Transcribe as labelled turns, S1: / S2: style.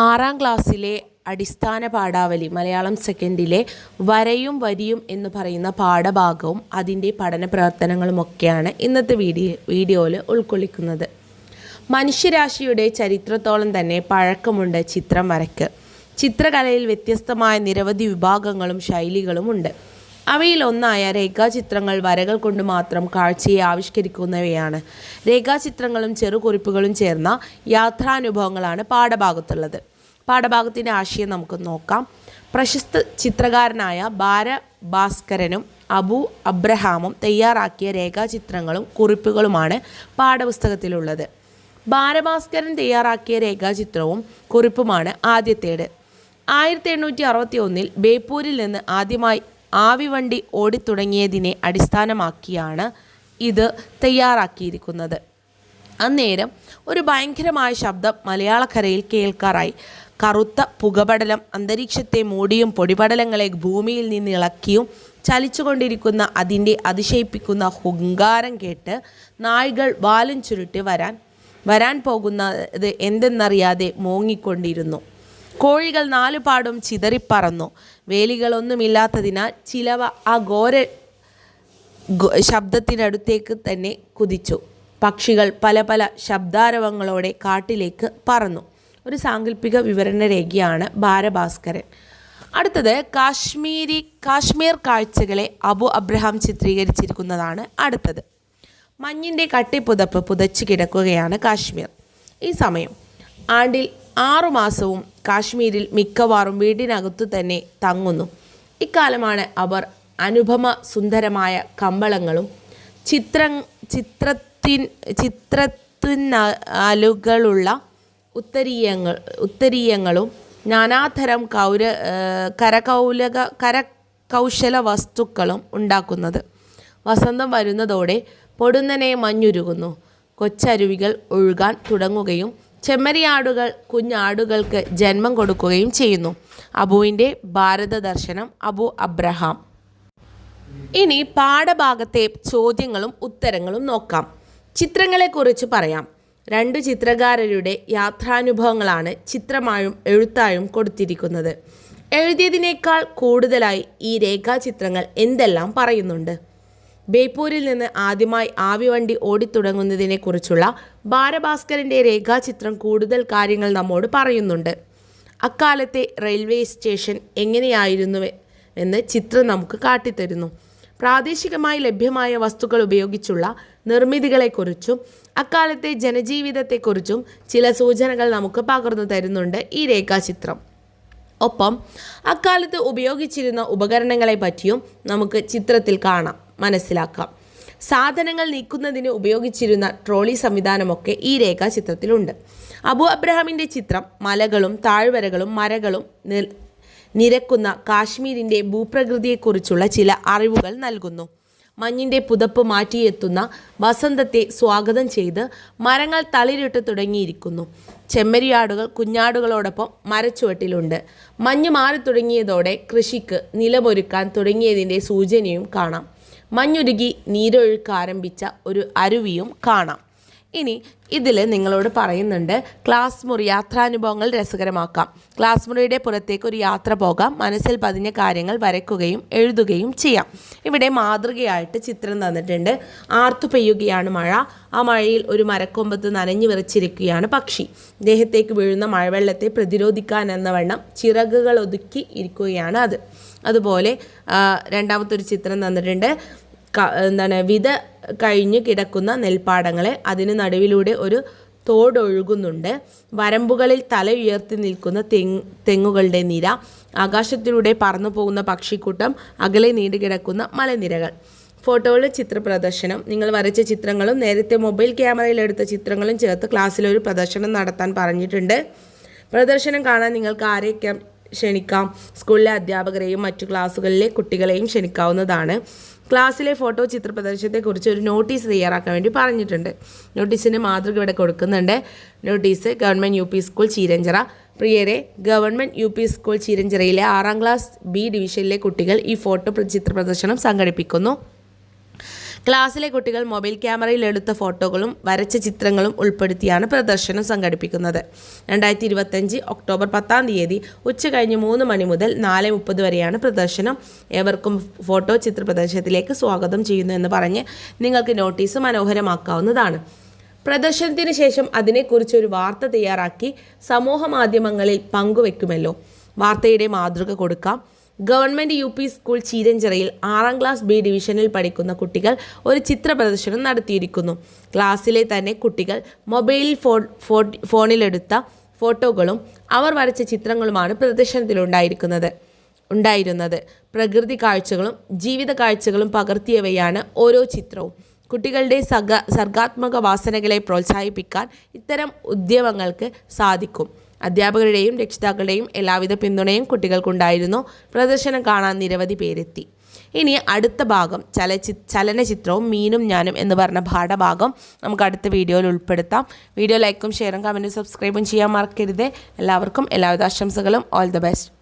S1: ആറാം ക്ലാസ്സിലെ അടിസ്ഥാന പാഠാവലി മലയാളം സെക്കൻഡിലെ വരയും വരിയും എന്ന് പറയുന്ന പാഠഭാഗവും അതിന്റെ പഠന പ്രവർത്തനങ്ങളുമൊക്കെയാണ് ഇന്നത്തെ വീഡിയോ വീഡിയോയിൽ ഉൾക്കൊള്ളിക്കുന്നത്. മനുഷ്യരാശിയുടെ ചരിത്രത്തോളം തന്നെ പഴക്കമുണ്ട് ചിത്രം വരയ്ക്ക്. ചിത്രകലയിൽ വ്യത്യസ്തമായ നിരവധി വിഭാഗങ്ങളും ശൈലികളും ഒന്നായ രേഖാചിത്രങ്ങൾ വരകൾ കൊണ്ട് മാത്രം കാഴ്ചയെ ആവിഷ്കരിക്കുന്നവയാണ്. രേഖാചിത്രങ്ങളും ചെറുകുറിപ്പുകളും ചേർന്ന യാത്രാനുഭവങ്ങളാണ് പാഠഭാഗത്തുള്ളത്. പാഠഭാഗത്തിന്റെ ആശയം നമുക്ക് നോക്കാം. പ്രശസ്ത ചിത്രകാരനായ ബാര ഭാസ്കരനും അബു അബ്രഹാമും തയ്യാറാക്കിയ രേഖാചിത്രങ്ങളും കുറിപ്പുകളുമാണ് പാഠപുസ്തകത്തിലുള്ളത്. ബാലഭാസ്കരൻ തയ്യാറാക്കിയ രേഖാചിത്രവും കുറിപ്പുമാണ് ആദ്യത്തേത്. ആയിരത്തി എണ്ണൂറ്റി അറുപത്തി ഒന്നിൽ ബേപ്പൂരിൽ നിന്ന് ആദ്യമായി ആവിവണ്ടി ഓടിത്തുടങ്ങിയതിനെ അടിസ്ഥാനമാക്കിയാണ് ഇത് തയ്യാറാക്കിയിരിക്കുന്നത്. അന്നേരം ഒരു ഭയങ്കരമായ ശബ്ദം മലയാളക്കരയിൽ കേൾക്കാറായി. കറുത്ത പുകപടലം അന്തരീക്ഷത്തെ മൂടിയും പൊടിപടലങ്ങളെ ഭൂമിയിൽ നിന്ന് ഇളക്കിയും ചലിച്ചുകൊണ്ടിരിക്കുന്ന അതിന്റെ അതിശയിപ്പിക്കുന്ന ഹുങ്കാരം കേട്ട് നായ്കൾ വാലും ചുരുട്ടി വരാൻ വരാൻ പോകുന്നത് എന്തെന്നറിയാതെ മോങ്ങിക്കൊണ്ടിരുന്നു. കോഴികൾ നാലുപാടും ചിതറിപ്പറന്നു. വേലികളൊന്നുമില്ലാത്തതിനാൽ ചിലവ ആ ഘോര ശബ്ദത്തിനടുത്തേക്ക് തന്നെ കുതിച്ചു. പക്ഷികൾ പല പല ശബ്ദാരവങ്ങളോടെ കാട്ടിലേക്ക് പറന്നു. ഒരു സാങ്കല്പിക വിവരണ രേഖയാണ് ഭാരഭാസ്കരൻ. അടുത്തത് കാശ്മീരി കാശ്മീർ കാഴ്ചകളെ അബു അബ്രഹാം ചിത്രീകരിച്ചിരിക്കുന്നതാണ് അടുത്തത്. മഞ്ഞിന്റെ കട്ടിപ്പുതപ്പ് പുതച്ചു കിടക്കുകയാണ് കാശ്മീർ. ഈ സമയം ആണ്ടിൽ ആറുമാസവും കാശ്മീരിൽ മിക്കവാറും വീടിനകത്തു തന്നെ തങ്ങുന്നു. ഇക്കാലമാണ് അവർ അനുപമ സുന്ദരമായ കമ്പളങ്ങളും ചിത്ര ചിത്രത്തിൻ ചിത്രത്തിനാലുകളുള്ള ഉത്തരീയങ്ങൾ ഉത്തരീയങ്ങളും നാനാതരം കൗര കരകൗലക കരകൗശല വസ്തുക്കളും ഉണ്ടാക്കുന്നത്. വസന്തം വരുന്നതോടെ പൊടുന്നനെ മഞ്ഞുരുകുന്നു. കൊച്ചരുവികൾ ഒഴുകാൻ തുടങ്ങുകയും ചെമ്മരിയാടുകൾ കുഞ്ഞാടുകൾക്ക് ജന്മം കൊടുക്കുകയും ചെയ്യുന്നു. അബുവിന്റെ ഭാരത ദർശനം അബു അബ്രഹാം. ഇനി പാഠഭാഗത്തെ ചോദ്യങ്ങളും ഉത്തരങ്ങളും നോക്കാം. ചിത്രങ്ങളെക്കുറിച്ച് പറയാം. രണ്ട് ചിത്രകാരരുടെ യാത്രാനുഭവങ്ങളാണ് ചിത്രമായും എഴുത്തായും കൊടുത്തിരിക്കുന്നത്. എഴുതിയതിനേക്കാൾ കൂടുതലായി ഈ രേഖാചിത്രങ്ങൾ എന്തെല്ലാം പറയുന്നുണ്ട്? ബേപ്പൂരിൽ നിന്ന് ആദ്യമായി ആവിവണ്ടി ഓടിത്തുടങ്ങുന്നതിനെക്കുറിച്ചുള്ള ബാലഭാസ്കരന്റെ രേഖാചിത്രം കൂടുതൽ കാര്യങ്ങൾ നമ്മോട് പറയുന്നുണ്ട്. അക്കാലത്തെ റെയിൽവേ സ്റ്റേഷൻ എങ്ങനെയായിരുന്നു എന്ന് ചിത്രം നമുക്ക് കാട്ടിത്തരുന്നു. പ്രാദേശികമായി ലഭ്യമായ വസ്തുക്കൾ ഉപയോഗിച്ചുള്ള നിർമ്മിതികളെക്കുറിച്ചും അക്കാലത്തെ ജനജീവിതത്തെക്കുറിച്ചും ചില സൂചനകൾ നമുക്ക് പകർന്നു തരുന്നുണ്ട് ഈ രേഖാചിത്രം. ഒപ്പം അക്കാലത്ത് ഉപയോഗിച്ചിരുന്ന ഉപകരണങ്ങളെ പറ്റിയും നമുക്ക് ചിത്രത്തിൽ കാണാം. മനസ്സിലാക്കാം. സാധനങ്ങൾ നീക്കുന്നതിന് ഉപയോഗിച്ചിരുന്ന ട്രോളി സംവിധാനമൊക്കെ ഈ രേഖാചിത്രത്തിലുണ്ട്. അബു അബ്രഹാമിന്റെ ചിത്രം മലകളും താഴ്വരകളും മരകളും നിരക്കുന്ന കാശ്മീരിന്റെ ഭൂപ്രകൃതിയെക്കുറിച്ചുള്ള ചില അറിവുകൾ നൽകുന്നു. മഞ്ഞിന്റെ പുതപ്പ് മാറ്റിയെത്തുന്ന വസന്തത്തെ സ്വാഗതം ചെയ്ത് മരങ്ങൾ തളിരിട്ട് തുടങ്ങിയിരിക്കുന്നു. ചെമ്മരിയാടുകൾ കുഞ്ഞാടുകളോടൊപ്പം മരച്ചുവട്ടിലുണ്ട്. മഞ്ഞ് മാറി തുടങ്ങിയതോടെ കൃഷിക്ക് നിലമൊരുക്കാൻ തുടങ്ങിയതിന്റെ സൂചനയും കാണാം. മഞ്ഞുരുകി നീരൊഴുക്ക് ആരംഭിച്ച ഒരു അരുവിയും കാണാം. ഇനി ഇതിൽ നിങ്ങളോട് പറയുന്നുണ്ട് ക്ലാസ് മുറി യാത്രാനുഭവങ്ങൾ രസകരമാക്കാം. ക്ലാസ് മുറിയുടെ പുറത്തേക്ക് ഒരു യാത്ര പോകാം മനസ്സിൽ പതിഞ്ഞ കാര്യങ്ങൾ വരയ്ക്കുകയും എഴുതുകയും ചെയ്യാം. ഇവിടെ മാതൃകയായിട്ട് ചിത്രം തന്നിട്ടുണ്ട്. ആർത്തു പെയ്യുകയാണ് മഴ ആ മഴയിൽ ഒരു മരക്കൊമ്പത്ത് നനഞ്ഞു വിറച്ചിരിക്കുകയാണ് പക്ഷി. ദേഹത്തേക്ക് വീഴുന്ന മഴവെള്ളത്തെ പ്രതിരോധിക്കാൻ എന്ന വണ്ണം ചിറകുകൾ ഒതുക്കി ഇരിക്കുകയാണ് അത്. അതുപോലെ രണ്ടാമത്തെ ഒരു ചിത്രം തന്നിട്ടുണ്ട്. എന്താണ് വിത കഴിഞ്ഞ് കിടക്കുന്ന നെൽപ്പാടങ്ങളെ അതിന് നടുവിലൂടെ ഒരു തോടൊഴുകുന്നുണ്ട്. വരമ്പുകളിൽ തല ഉയർത്തി നിൽക്കുന്ന തെങ് തെങ്ങുകളുടെ നിര ആകാശത്തിലൂടെ പറന്നു പോകുന്ന പക്ഷിക്കൂട്ടം അകലെ നീണ്ടുകിടക്കുന്ന മലനിരകൾ. ഫോട്ടോകളുടെ ചിത്രപ്രദർശനം. നിങ്ങൾ വരച്ച ചിത്രങ്ങളും നേരത്തെ മൊബൈൽ ക്യാമറയിൽ എടുത്ത ചിത്രങ്ങളും ചേർത്ത് ക്ലാസ്സിലൊരു പ്രദർശനം നടത്താൻ പറഞ്ഞിട്ടുണ്ട്. പ്രദർശനം കാണാൻ നിങ്ങൾക്ക് ആരെയൊക്കെ ക്ഷണിക്കാം. സ്കൂളിലെ അധ്യാപകരെയും മറ്റു ക്ലാസ്സുകളിലെ കുട്ടികളെയും ക്ഷണിക്കാവുന്നതാണ്. ക്ലാസ്സിലെ ഫോട്ടോ ചിത്ര പ്രദർശനത്തെക്കുറിച്ച് ഒരു നോട്ടീസ് തയ്യാറാക്കാൻ വേണ്ടി പറഞ്ഞിട്ടുണ്ട്. നോട്ടീസിന്റെ മാതൃക ഇവിടെ കൊടുക്കുന്നുണ്ട്. Notice government U P school Cheeranchira. പ്രിയരെ ഗവൺമെന്റ് യു പി സ്കൂൾ ചീരഞ്ചിറയിലെ ആറാം ക്ലാസ് ബി ഡിവിഷനിലെ കുട്ടികൾ ഈ ഫോട്ടോ ചിത്ര പ്രദർശനം സംഘടിപ്പിക്കുന്നു. ക്ലാസ്സിലെ കുട്ടികൾ മൊബൈൽ ക്യാമറയിൽ എടുത്ത ഫോട്ടോകളും വരച്ച ചിത്രങ്ങളും ഉൾപ്പെടുത്തിയാണ് പ്രദർശനം സംഘടിപ്പിക്കുന്നത്. രണ്ടായിരത്തി ഇരുപത്തഞ്ച് ഒക്ടോബർ പത്താം തീയതി ഉച്ച കഴിഞ്ഞ് മൂന്ന് മണി മുതൽ നാല് മുപ്പത് വരെയാണ് പ്രദർശനം. ഏവർക്കും ഫോട്ടോ ചിത്ര പ്രദർശനത്തിലേക്ക് സ്വാഗതം ചെയ്യുന്നു എന്ന് പറഞ്ഞ് നിങ്ങൾക്ക് നോട്ടീസ് മനോഹരമാക്കാവുന്നതാണ്. പ്രദർശനത്തിന് ശേഷം അതിനെക്കുറിച്ച് ഒരു വാർത്ത തയ്യാറാക്കി സമൂഹ മാധ്യമങ്ങളിൽ പങ്കുവെക്കുമല്ലോ. വാർത്തയുടെ മാതൃക കൊടുക്കാം. ഗവൺമെന്റ് യു പി സ്കൂൾ ചീരഞ്ചിറയിൽ ആറാം ക്ലാസ് ബി ഡിവിഷനിൽ പഠിക്കുന്ന കുട്ടികൾ ഒരു ചിത്ര പ്രദർശനം നടത്തിയിരിക്കുന്നു. ക്ലാസ്സിലെ തന്നെ കുട്ടികൾ മൊബൈൽ ഫോൺ ഫോണിലെടുത്ത ഫോട്ടോകളും അവർ വരച്ച ചിത്രങ്ങളുമാണ് പ്രദർശനത്തിലുണ്ടായിരിക്കുന്നത്. ഉണ്ടായിരുന്നത്. പ്രകൃതി കാഴ്ചകളും ജീവിത കാഴ്ചകളും പകർത്തിയവയാണ് ഓരോ ചിത്രവും. കുട്ടികളുടെ സർഗ സർഗാത്മക വാസനകളെ പ്രോത്സാഹിപ്പിക്കാൻ ഇത്തരം ഉദ്യമങ്ങൾക്ക് സാധിക്കും. അധ്യാപകരുടെയും രക്ഷിതാക്കളുടെയും എല്ലാവിധ പിന്തുണയും കുട്ടികൾക്കുണ്ടായിരുന്നു. പ്രദർശനം കാണാൻ നിരവധി പേരെത്തി. ഇനി അടുത്ത ഭാഗം ചലച്ചി ചലനചിത്രവും മീനും ഞാനും എന്ന് പറഞ്ഞ പാഠഭാഗം നമുക്ക് അടുത്ത വീഡിയോയിൽ ഉൾപ്പെടുത്താം. വീഡിയോ ലൈക്കും ഷെയറും കമന്റും സബ്സ്ക്രൈബും ചെയ്യാൻ മറക്കരുത്. എല്ലാവർക്കും എല്ലാവിധ ആശംസകളും. All the best